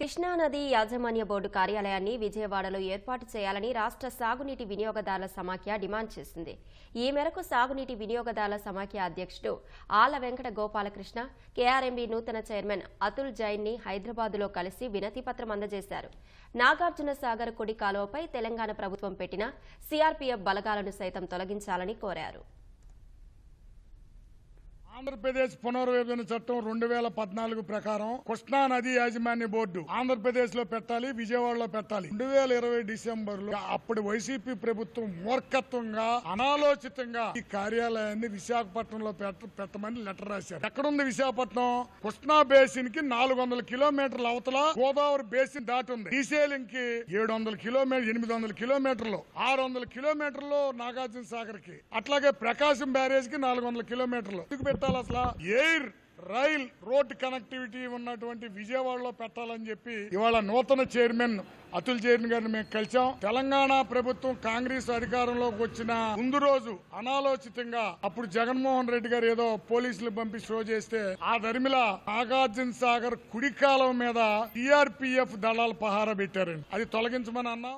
కృష్ణానది యాజమాన్య బోర్డు కార్యాలయాన్ని విజయవాడలో ఏర్పాటు చేయాలని రాష్ట్ర సాగునీటి వినియోగదారుల సమాఖ్య డిమాండ్ చేసింది. ఈ మేరకు సాగునీటి వినియోగదారుల సమాఖ్య అధ్యక్షుడు ఆల వెంకట గోపాలకృష్ణ కేఆర్ఎంబీ నూతన చైర్మన్ అతుల్ జైన్ని హైదరాబాదులో కలిసి వినతిపత్రం అందజేశారు. నాగార్జున సాగర్ కుడి కాలువపై తెలంగాణ ప్రభుత్వం పెట్టిన సీఆర్పీఎఫ్ బలగాలను సైతం తొలగించాలని కోరారు. ఆంధ్రప్రదేశ్ పునర్విభజన చట్టం రెండు వేల పద్నాలుగు ప్రకారం కృష్ణా నది యాజమాన్య బోర్డు ఆంధ్రప్రదేశ్లో పెట్టాలి విజయవాడలో పెట్టాలి. రెండు వేల ఇరవై డిసెంబర్లో అప్పుడు వైసీపీ ప్రభుత్వం మూర్ఖత్వంగా అనాలోచితంగా ఈ కార్యాలయాన్ని విశాఖపట్నంలో పెట్ట- పెట్టమని లెటర్ రాశారు. ఎక్కడుంది విశాఖపట్నం? కృష్ణా బేసిన్కి నాలుగు వందల కిలోమీటర్ల అవతల గోదావరి బేసిన్ దాటి ఉంది శ్రీశైలం కి ఏడు వందల కిలోమీటర్ ఎనిమిది వందల కిలోమీటర్లు ఆరు వందల కిలోమీటర్లు నాగార్జున సాగర్కి అట్లాగే ప్రకాశం బ్యారేజ్కి నాలుగు వందల కిలోమీటర్లు. ఎందుకు పెట్టాలి అసలు ఎయిర్ రైల్ రోడ్ కనెక్టివిటీ ఉన్నటువంటి విజయవాడలో పెట్టాలని చెప్పి ఇవాళ నూతన చైర్మన్ అతుల్ జైన్ గారిని మేము కలిసాం తెలంగాణ ప్రభుత్వం కాంగ్రెస్ అధికారంలోకి వచ్చిన ముందు రోజు అనాలోచితంగా అప్పుడు జగన్మోహన్ రెడ్డి గారు ఏదో పోలీసులు పంపి షో చేస్తే ఆ దరిమిల నాగార్జున సాగర్ కుడి కాలం మీద టిఆర్పిఎఫ్ దళాలు పహారా పెట్టారండి. అది తొలగించమని అన్నాం.